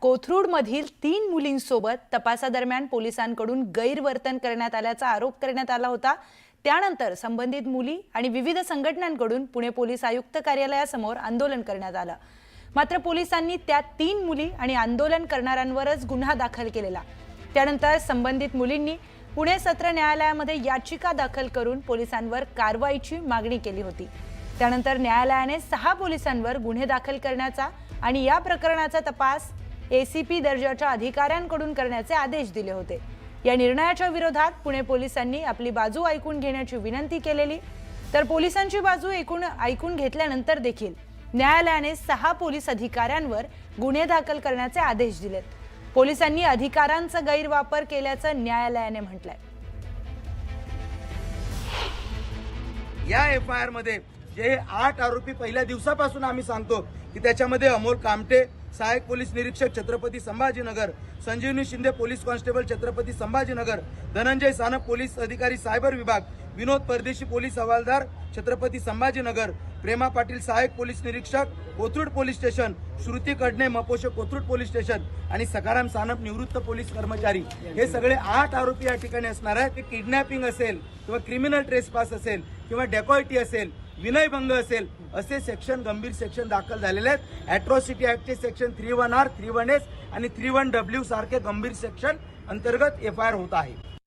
कोथरूडमधील तीन मुलींसोबत तपासादरम्यान पोलिसांकडून गैरवर्तन करण्यात आल्याचा आरोप करण्यात आला होता. त्यानंतर संबंधित मुली आणि विविध संघटनांकडून पुणे पोलीस आयुक्त कार्यालयासमोर आंदोलन करण्यात आलं. मात्र पोलिसांनी त्या तीन मुली आणि आंदोलन करणाऱ्यांवरच गुन्हा दाखल केलेला. त्यानंतर संबंधित मुलींनी पुणे सत्र न्यायालयामध्ये याचिका दाखल करून पोलिसांवर कारवाईची मागणी केली होती. त्यानंतर न्यायालयाने सहा पोलिसांवर गुन्हे दाखल करण्याचा आणि या प्रकरणाचा तपास एसीपी दर्जाच्या अधिकाऱ्यांकडून करण्याचे आदेश दिले होते. या निर्णयाच्या विरोधात पुणे पोलिसांनी आपली बाजू ऐकून घेण्याची विनंती केलेली. तर पोलिसांची बाजू ऐकून ऐकून घेतल्यानंतर देखील न्यायालयाने सहा पोलीस अधिकाऱ्यांवर गुन्हे दाखल करण्याचे आदेश दिलेत. पोलिसांनी अधिकारांचा गैरवापर केल्याचं न्यायालयाने म्हटलंय. या एफ आय आरमध्ये जे आठ आरोपी पहिल्या दिवसापासून आम्ही सांगतो की त्याच्यामध्ये अमोल कामटे सहायक पोलीस निरीक्षक Chhatrapati Sambhajinagar Sanjivani Shinde police constable Chhatrapati Sambhajinagar Dhananjay Sanap police अधिकारी सायबर विभाग विनोद परदेशी पोलीस हवालदार छत्रपती संभाजीनगर प्रेमा पाटील सहायक पोलीस निरीक्षक कोथरूड पोलीस स्टेशन श्रुती कडणे मपोषक कोथरूड पोलीस स्टेशन आणि सकाराम सानप निवृत्त पोलीस कर्मचारी. हे सगळे आठ आरोपी या ठिकाणी असणार आहेत. ते किडनॅपिंग असेल किंवा क्रिमिनल ट्रेसपास असेल किंवा डेकॉइटी असेल. विनयभंग असेल असे सेक्शन गंभीर सेक्शन दाखल झालेले आहेत. Atrocity ऍक्टचे section three one R three one S आणि थ्री वन डब्ल्यू सारखे गंभीर सेक्शन अंतर्गत एफ आय आर होत आहे.